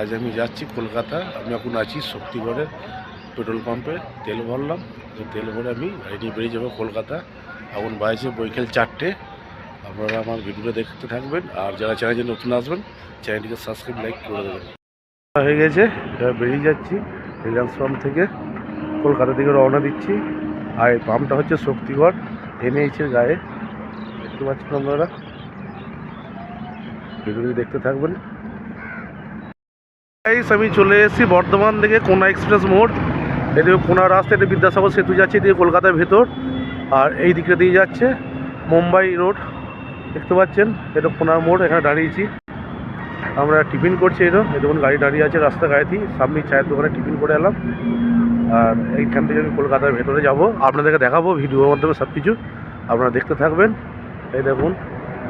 আজ আমি যাচ্ছি কলকাতা। আমি এখন আছি শক্তিগড়ে পেট্রোল পাম্পে, তেল ভরলাম। তো তেল ভরে আমি গাড়ি বেরিয়ে যাব কলকাতা। এখন বাজছে বৈকাল চারটে। আপনারা আমার ভিডিওটা দেখতে থাকবেন। আর যারা চ্যানেলে নতুন আসবেন, চ্যানেলটিকে সাবস্ক্রাইব লাইক করে দেবেন। হয়ে গেছে। বেরিয়ে যাচ্ছি রিলায়েন্স পাম্প থেকে। কলকাতা থেকে রওনা দিচ্ছি। আর এই পাম্পটা হচ্ছে শক্তিগড়। এনএইচের গায়ে। দেখতে পাচ্ছেন আপনারা? ভিডিওটি দেখতে থাকবেন। গাইস আমি চলে এসেছি বর্ধমান থেকে কোনা এক্সপ্রেস মোড়। এদিকে কোনা রাস্তা, এটা বিদ্যাসাগর সেতু যাচ্ছে, এদিকে কলকাতার ভেতর। আর এই দিকে দিয়ে যাচ্ছে মুম্বাই রোড। দেখতে পাচ্ছেন, এটা কোনার মোড়, এখানে দাঁড়িয়েছি। আমরা টিফিন করছি এটা। এই দেখুন, গাড়ি দাঁড়িয়ে আছে রাস্তা গায়েতেই সামনে চায়ের দোকানে টিফিন করে এলাম। আর এইখান থেকে আমি কলকাতার ভেতরে যাব। আপনাদেরকে দেখাবো, ভিডিওর মাধ্যমে সব কিছু আপনারা দেখতে থাকবেন। এই দেখুন,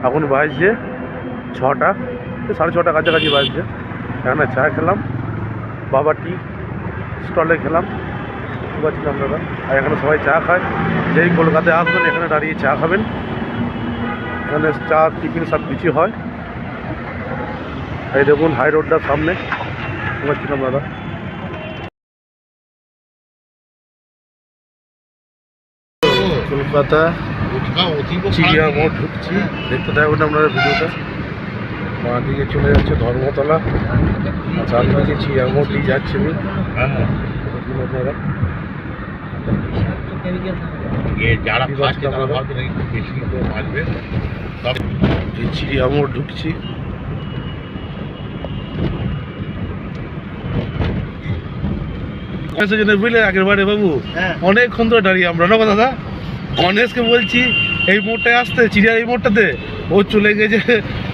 এখন বাজছে ছটা, সাড়ে ছটা কাছাকাছি বাজছে। এখানে চা খেলাম। বাবা টি স্টলে খেলাম। পারছেন আপনারা আর এখানে সবাই চা খায়। যেই কলকাতায় আসবেন এখানে দাঁড়িয়ে চা খাবেন। এখানে চা টিফিন সব কিছু হয়। এই দেখুন হাই রোডটার সামনে। পারছেন আপনারা কলকাতা চিড়িয়া মোড় ঢুকছি। দেখতে থাকবেন আপনারা ভিডিওটা। বাঁ দিকে চলে যাচ্ছে ধর্মতলা। আর চার দিকে দিয়ে যাচ্ছে আপনারা। যারা কি খাচ্ছে বলছেন তারা নাকি খুব বেশি করে বাঁচবে। তবে এই চিড়িয়া মোড় ঢুকছি। গণেশের জন্য বুঝলে আগের বারে বাবু? হ্যাঁ। অনেকক্ষণ ধরে দাঁড়িয়ে আমরা না দাদা? গণেশকে বলছি এই মোড়টায় আসতে চিড়িয়া এই মোড়টাতে ও চলে গেছে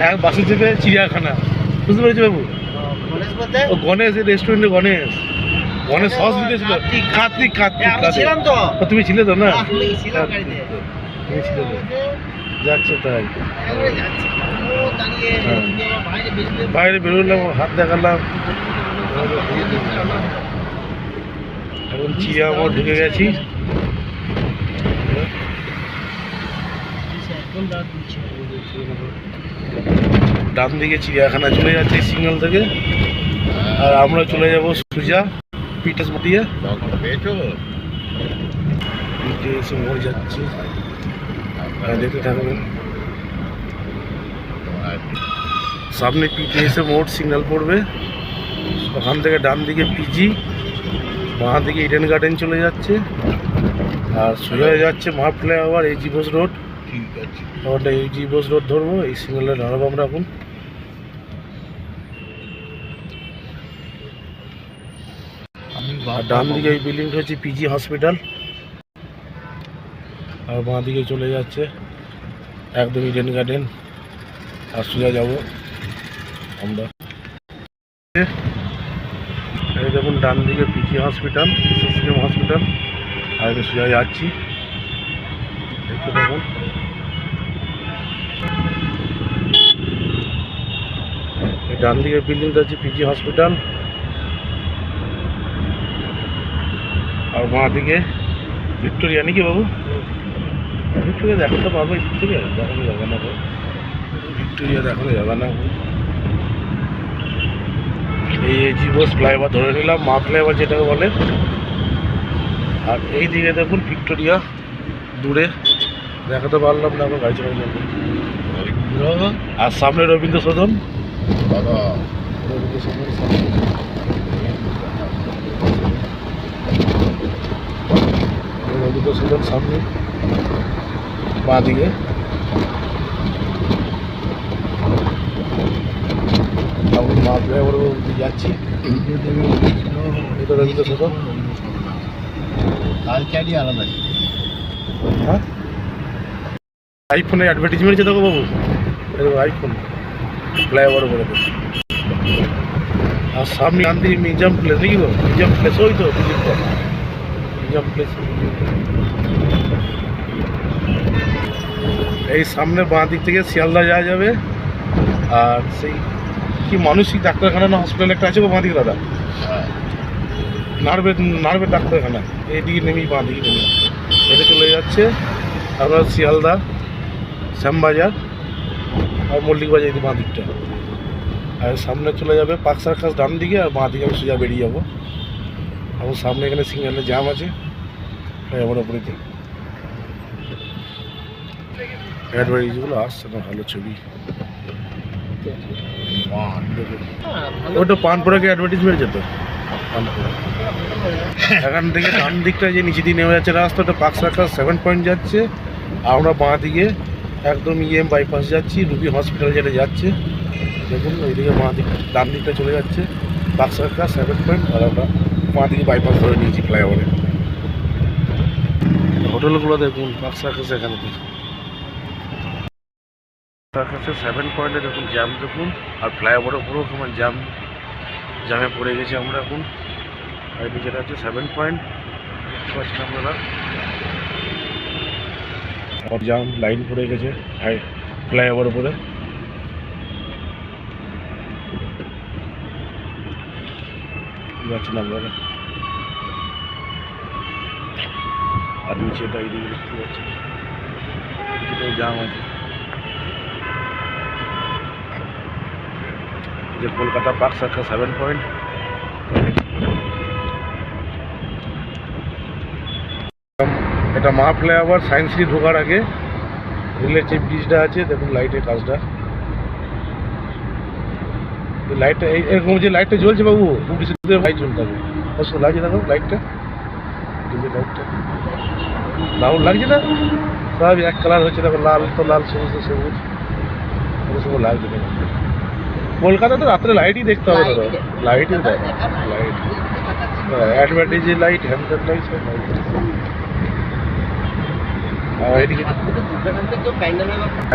এক বাসে চেপে চিড়িয়াখানা বুঝতে পেরেছি বাবু ও গণেশ এই রেস্টুরেন্টে গণেশ গণেশ সস দিতেছিল কার্তিক। কার্তিক কার্তিক তুমি ছিলে তো না যাচ্ছে তাই হ্যাঁ। বাইরে বেরোলাম হাত দেখালাম এখন চিড়িয়া মোড় ঢুকে গেছি ডান দিকে চিড়িয়াখানা চলে যাচ্ছে সিগন্যাল থেকে। আর আমরা চলে যাব সুজা পিটাস পিঠে এসে মোড় যাচ্ছি। আর দেখতে থাকবেন সামনে পিঠে এসে মোড় সিগন্যাল পড়বে। ওখান থেকে ডান দিকে পিজি বাঁ দিকে ইডেন গার্ডেন চলে যাচ্ছে। আর সোজা যাচ্ছে মা ফ্লাইওভার এই বোস রোড। ঠিক আছে। ওটা এই জি বোস রোড ধরবো এই সিগন্যালে দাঁড়াবো আমরা এখন। আমি আর ডান দিকে এই বিল্ডিংটা হচ্ছে পিজি হসপিটাল আর বাঁ দিকে চলে যাচ্ছে একদম ইডেন গার্ডেন আর সোজা যাব আমরা। এই দেখুন ডান দিকে পিজি হসপিটাল হসপিটাল আর আমি সোজা যাচ্ছি। দেখতে এই ডান দিকের বিল্ডিংটা হচ্ছে পিজি হসপিটাল আর বাঁ দিকে ভিক্টোরিয়া নাকি বাবু? ভিক্টোরিয়া দেখাতে পারব এই থেকে দেখানো যাবে না। ভিক্টোরিয়া দেখানো যাবে না। এই এজি বোস ফ্লাইওভার ধরে নিলাম, মা ফ্লাইওভার যেটাকে বলে। আর এই দিকে দেখুন ভিক্টোরিয়া দূরে। দেখাতে পারলাম না আমার গাড়ি জন্য আর সামনে রবীন্দ্র সদন দাদা রবীন্দ্র সদন সামনে এই রবীন্দ্র সদন সামনে বাঁ দিকে এখন মা যাচ্ছি রবীন্দ্র সদন আলাদা। হ্যাঁ? আইফোনের অ্যাডভার্টিজমেন্ট আছে দেখো বাবু। আইফোন ফ্লাইওভার বলে আর সামনে গান্ধী মিউজিয়াম প্লেস নাকি গো মিউজিয়াম প্লেস ওই তো মিউজিয়াম প্লেস এই সামনে বাঁ দিক থেকে শিয়ালদা যাওয়া যাবে। আর সেই কি মানসিক ডাক্তারখানা না হসপিটাল একটা আছে গো বাঁ দিকে, দাদা? নার্ভের নার্ভের ডাক্তারখানা। এইদিকে নেমেই বাঁ দিকে নেমে এটা চলে যাচ্ছে। আপনার শিয়ালদা। শ্যামবাজার আর মল্লিকবাজার এই বাঁ দিকটা। আর সামনে চলে যাবে পাক সার্কাস ডান দিকে, আর বাঁ দিকে আমি সোজা বেরিয়ে যাব। এবং সামনে এখানে সিগন্যালের জ্যাম আছে আমার ওপরেতে অ্যাডভার্টাইজগুলো আসছে না, ভালো ছবি। ওটা পানপুরাকে অ্যাডভার্টাইজমেন্ট যেত এখান থেকে ডান দিকটা যে নিচে দিয়ে নেমে যাচ্ছে রাস্তা ওটা পাক সার্কাস সেভেন পয়েন্ট যাচ্ছে আমরা বাঁ দিকে একদম ইএম বাইপাস যাচ্ছি রুবি হসপিটাল যেটা যাচ্ছে। দেখুন ওইদিকে মা দিক, ডান দিকটা চলে যাচ্ছে। পাক সার্কাস সেভেন পয়েন্ট আর আমরা মা দিকে বাইপাস ধরে নিয়েছি ফ্লাইওভারে হোটেলগুলো দেখুন এখানে দেখুন। সার্কাসের সেভেন পয়েন্টে দেখুন জ্যাম দেখুন, আর ফ্লাইওভারে পুরো কেমন জ্যাম জ্যামে পড়ে গেছি আমরা এখন। আর নিচেটা হচ্ছে সেভেন পয়েন্ট পাচ্ছেন আপনারা জাম লাইন পড়ে গেছে ফ্লাইওভার উপরে। দেখতে পাচ্ছেন আপনারা আর নিচেটা এইদিকে দেখতে পাচ্ছেন জাম আছে। যে Kolkata park circus seven point এটা মা ফ্লাইওভার সায়েন্স সিটি ঢোকার আগে। রেলের যে ব্রিজটা আছে দেখুন লাইটের কাজটা। লাইটটা এই এরকম যে লাইটটা জ্বলছে বাবু ব্রিজের লাইট জ্বলতে হবে। কষ্ট লাগছে দেখো লাইটটা লাইটটা দারুণ লাগছে না? সব এক কালার হচ্ছে দেখো লাল তো লাল সবুজ তো সবুজ। সবুজ সবুজ লাগছে দেখো কলকাতা তো রাত্রে লাইটই দেখতে হবে দাদা। লাইটই দেয় লাইট অ্যাডভার্টাইজের লাইট হ্যান্ডেল লাইট সব লাইট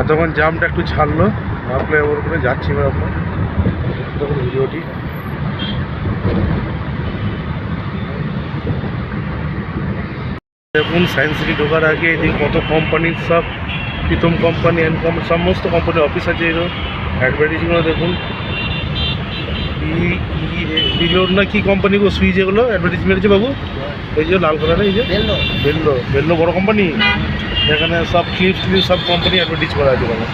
এতক্ষণ জামটা একটু ছাড়লো আপনি ওর করে যাচ্ছি এবার তখন ভিডিওটি। দেখুন সায়েন্স সিটি ঢোকার আগে এদিকে কত কোম্পানির সব প্রীতম কোম্পানি অ্যান্ড সমস্ত কোম্পানির অফিস আছে এর অ্যাডভার্টাইজগুলো দেখুন। বিলোর না কি কোম্পানি গো? সুইচ এগুলো অ্যাডভার্টাইজ মেরেছে বাবু? এই যে লাল কালারের এই যে? বেল্লো বেল্লো বড় কোম্পানি এখানে সব ক্লিপস ক্লিপ সব কোম্পানি অ্যাডভার্টাইজ করা আছে বাবা।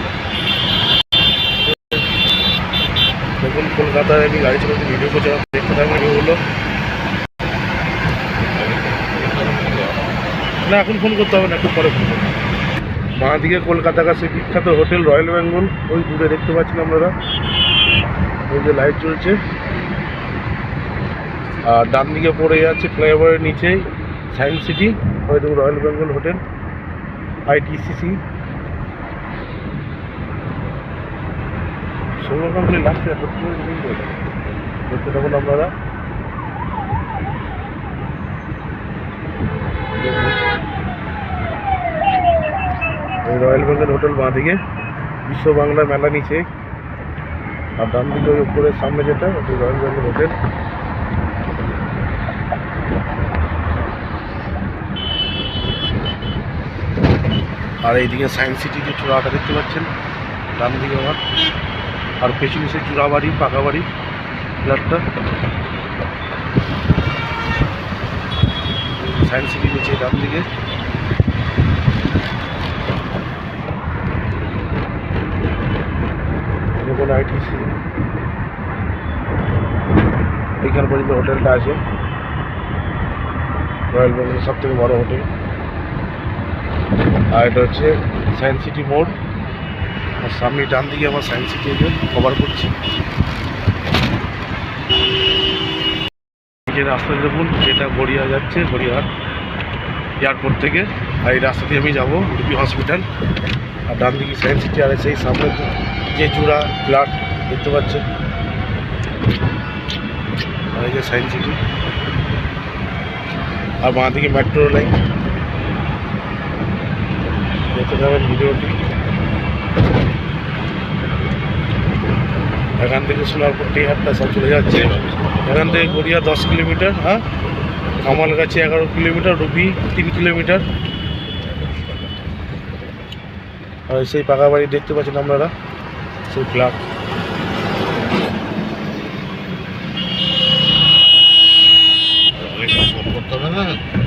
দেখুন কলকাতায় আমি গাড়ি চালাতে ভিডিও করছি দেখতে থাকবেন ভিডিওগুলো না এখন ফোন করতে হবে না একটু পরে ফোন করব। বাঁ দিকে কলকাতা কাছে বিখ্যাত হোটেল রয়্যাল বেঙ্গল ওই দূরে দেখতে পাচ্ছেন আপনারা। ওই যে লাইট জ্বলছে। আর ডান দিকে পড়ে যাচ্ছে ফ্লাইওভারের নিচেই সায়েন্স সিটি হয়তো রয়্যাল বেঙ্গল হোটেল, আইটিসিসি। থাকুন আপনারা। রয়্যাল বেঙ্গল হোটেল বাঁ দিকে, বিশ্ব বাংলা মেলা নিচে। আর ডান দিকে ওই উপরের সামনে যেটা রয়্যাল বেঙ্গল হোটেল। আর এইদিকে সায়েন্স সিটি যে চূড়াটা দেখতে পাচ্ছেন, ডান দিকে আমার। আর পেছনে সে চূড়া বাড়ি পাকা বাড়ি ফ্ল্যাটটা। সায়েন্স সিটি নিচে ডান দিকে। আইটিসি এইখানে পর্যন্ত হোটেলটা আছে। রয়্যাল বেঙ্গলের সব থেকে বড় হোটেল। আর এটা হচ্ছে সায়েন্স সিটি মোড় আর সামনে ডান দিকে আমার সায়েন্স সিটি কভার করছি। যে রাস্তা দেখুন যেটা গড়িয়া যাচ্ছে, গড়িয়াহাট এয়ারপোর্ট থেকে। আর এই রাস্তা দিয়ে আমি যাব রুবি হসপিটাল আর ডান দিকে সায়েন্স সিটি আর সেই সামনে যে চূড়া ফ্ল্যাট দেখতে পাচ্ছেন। আর এই যে সায়েন্স সিটি আর বাঁ দিকে মেট্রো লাইন দেখতে পাবেন ভিডিওটি এখান থেকে সোনারপুর টিহাটটা সব চলে যাচ্ছে। এখান থেকে গড়িয়া দশ কিলোমিটার হ্যাঁ? কামালগাছি এগারো কিলোমিটার রুবি তিন কিলোমিটার। আর সেই পাকা বাড়ি দেখতে পাচ্ছেন আপনারা সেই ফ্ল্যাট।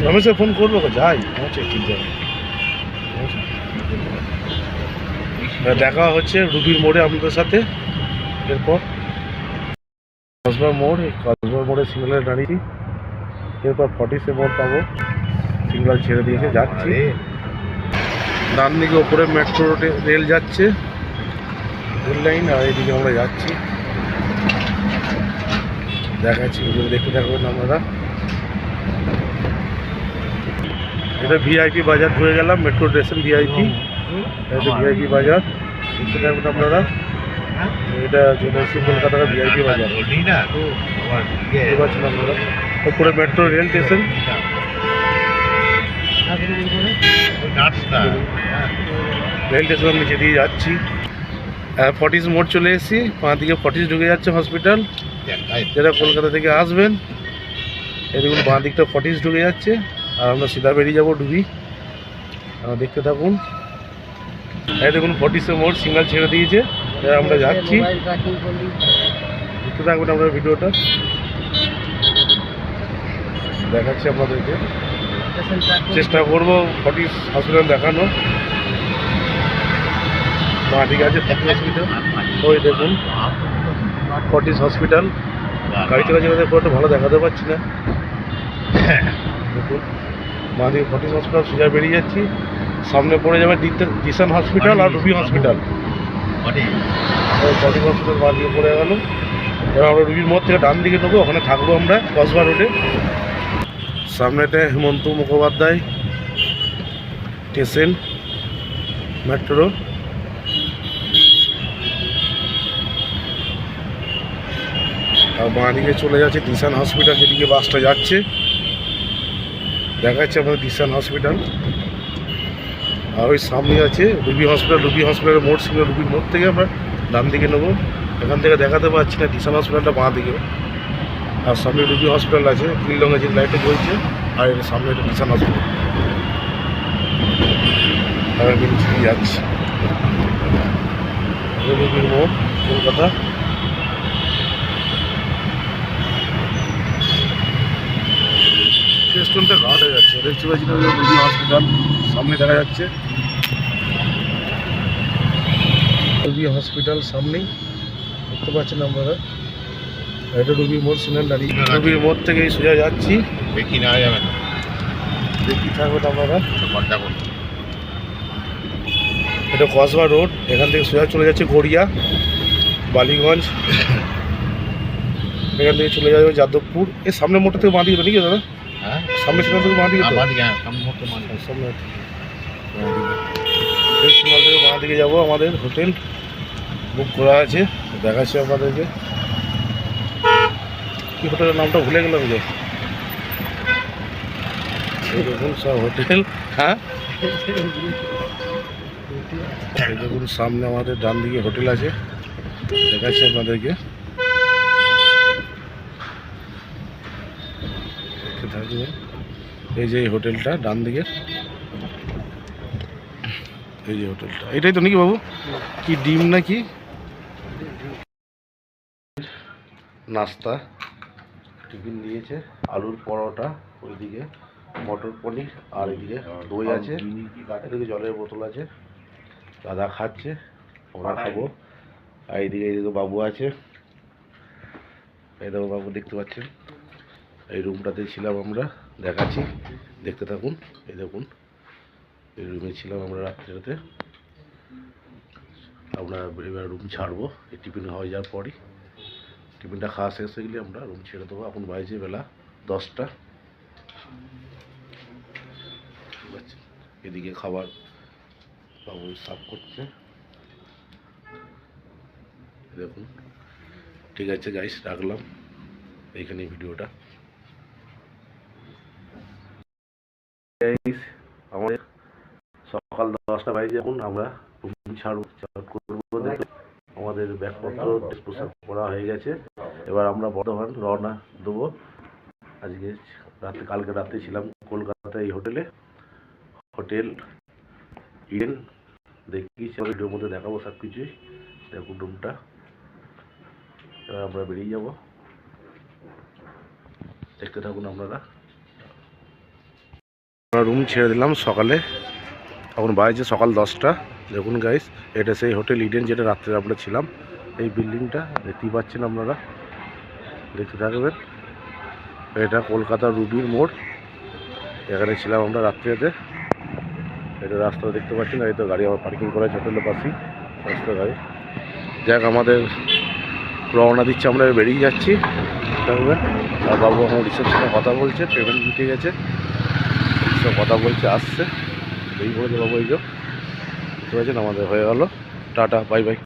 রমেশে ফোন করব যাই পৌঁছে ঠিক যাবে। দেখা হচ্ছে রুবির মোড়ে আপনাদের সাথে। এরপর কসবা মোড় এই কসবা মোড়ে সিগনালে দাঁড়িয়েছি। এরপর ফর্টিসে মোড় পাবো। সিগনাল ছেড়ে দিয়েছে যাচ্ছি। ডান দিকে ওপরে মেট্রো রোডে রেল যাচ্ছে। রেল লাইন আর এইদিকে আমরা যাচ্ছি। দেখাচ্ছি দেখতে থাকবেন আপনারা। এটা ভিআইপি বাজার ঘুরে গেলাম মেট্রো স্টেশন ভিআইপি এটা ভিআইপি বাজার। দেখতে থাকবেন আপনারা এটা চলে এসেছি কলকাতার ভিআইপি বাজার। ইয়ে, পাচ্ছেন আপনারা। ওপরে মেট্রো রেল স্টেশন রেল স্টেশনের নিচে দিয়ে যাচ্ছি। ফর্টিস মোড় চলে এসেছি। পাঁ দিকে ফর্টিস ঢুকে যাচ্ছে হসপিটাল যারা কলকাতা থেকে আসবেন দেখুন বাঁ দিকটা ফর্টিস ঢুকে যাচ্ছে। আর আমরা সিধা বেরিয়ে যাব ডুবি দেখতে থাকুন। এই দেখুন ফর্টিসে মোড় সিগনাল ছেড়ে দিয়েছে। আমরা যাচ্ছি। দেখতে থাকবেন আপনার ভিডিওটা। দেখাচ্ছি আপনাদেরকে। চেষ্টা করব ফর্টিস হসপিটাল দেখানো। বাঁ দিকে আছে ওই দেখুন ফর্টিস হসপিটাল গাড়ি চালা চালাতে ভালো দেখাতে পাচ্ছি না। দেখুন বাঁ দিকে ফর্টিস হসপিটাল সোজা বেরিয়ে যাচ্ছি। সামনে পড়ে যাবে দিশান হসপিটাল আর রুবি হসপিটাল ফর্টিস হসপিটাল বাঁ দিকে পড়ে গেল। এবার আমরা রুবির মোড় থেকে ডান দিকে নেব ওখানে থাকব আমরা কসবা রোডে সামনেটা হেমন্ত মুখোপাধ্যায় স্টেশন মেট্রো আর বাঁ দিকে চলে যাচ্ছে দিশান হসপিটাল যেদিকে বাসটা যাচ্ছে। দেখা যাচ্ছে আমাদের দিশান হসপিটাল আর ওই সামনে আছে রুবি হসপিটাল রুবি হসপিটালের মোড় ছিল রুবি মোড় থেকে আমরা ডান দিকে নেব। এখান থেকে দেখাতে পাচ্ছি না, দিশান হসপিটালটা বাঁ দিকে। আর সামনে রুবি হসপিটাল আছে, নীল রঙের যে লাইটে জ্বলছে, আর এর সামনে একটা দিশান হসপিটাল আর আমি যাচ্ছি। রুবির মোড়, কলকাতা। রেস্টুরেন্টটা ঘাট হয়ে যাচ্ছে। দেখতে পাচ্ছি না হসপিটাল সামনে দেখা যাচ্ছে। রুবি হসপিটাল সামনেই দেখতে পাচ্ছেন আপনারা। এটা রুবি মোড় দাঁড়িয়ে। রুবির মোড় থেকে এই সোজা যাচ্ছি। দেখি না যাবে না। দেখি থাকবেন আপনারা। এটা কসবা রোড এখান থেকে সোজা চলে যাচ্ছে গড়িয়া বালিগঞ্জ। এখান থেকে চলে যাবে যাদবপুর। এই সামনের মোড়টা থেকে বাঁ দিকে তো নাকি দাদা? হ্যাঁ। সামনে সেখান থেকে বাঁ দিকে তো? হ্যাঁ সামনে মানে থেকে বাঁ দিকে যাব আমাদের হোটেল বুক করা আছে দেখাচ্ছি আপনাদেরকে। কি হোটেলের নামটা ভুলে গেলাম যে? দেখুন সব হোটেল হ্যাঁ? দেখুন সামনে আমাদের ডান দিকে হোটেল আছে দেখাচ্ছি আপনাদেরকে। থাকবেন। এই যে হোটেলটা, ডান দিকে এই যে হোটেলটা। এটাই তো নাকি বাবু? কি ডিম নাকি? নাস্তা। টিফিন দিয়েছে, আলুর পরোটা ওইদিকে, মটর পনির, আর এদিকে দই আছে, এদিকে জলের বোতল আছে, দাদা খাচ্ছে আমরা খাব। আর এইদিকে এইদিকে বাবু আছে। এই দেখো বাবু, দেখতে পাচ্ছেন? এই রুমটাতে ছিলাম আমরা। দেখাচ্ছি। দেখতে থাকুন, এই দেখুন। এই রুমে ছিলাম আমরা রাত্রিতে আমরা এবার রুম ছাড়বো। এই টিফিন হয়ে যাওয়ার পরই। টিফিনটা খাওয়া শেষ হয়ে গেলে আমরা রুম ছেড়ে দেবো। এখন বাজে বেলা দশটা। এদিকে খাবার বাবু সাফ করছে। দেখুন। ঠিক আছে গাইস রাখলাম। এইখানে ভিডিওটা গাইস আমাদের সকাল দশটা বাজে এখন আমরা রুম ছাড়বো করব আমাদের ব্যাগপত্র ড্রেস পোশাক পরা হয়ে গেছে। এবার আমরা বর্ধমান রওনা দেবো। আজকে রাতে কালকে রাতে ছিলাম কলকাতায় এই হোটেলে। হোটেল ইডেন দেখি ভিডিওর মধ্যে দেখাবো সব কিছুই। দেখুন রুমটা। এবার আমরা বেরিয়ে যাব। দেখতে থাকুন আপনারা। আমরা রুম ছেড়ে দিলাম সকালে। এখন বাজছে সকাল দশটা। দেখুন গাইস এটা সেই হোটেল ইডেন যেটা রাত্রে আমরা ছিলাম। এই বিল্ডিংটা দেখতেই পাচ্ছেন আপনারা। দেখতে থাকবেন। এটা কলকাতা রুবির মোড়। এখানে ছিলাম আমরা রাত্রিতে। এটা রাস্তা দেখতে পাচ্ছি না এই তো গাড়ি আমার পার্কিং করা আছে হোটেলের পাশেই। রাস্তা গাড়ি। যাক, আমাদের রওনা দিচ্ছে, আমরা বেরিয়ে যাচ্ছি। থাকবেন আর বাবু আমার রিসেপশনে কথা বলছে পেমেন্ট মিটে গেছে। সব কথা বলছে, আসছে। এই বলেছে বাবু এই যোগ আমাদের হয়ে গেল। টাটা, বাই বাই।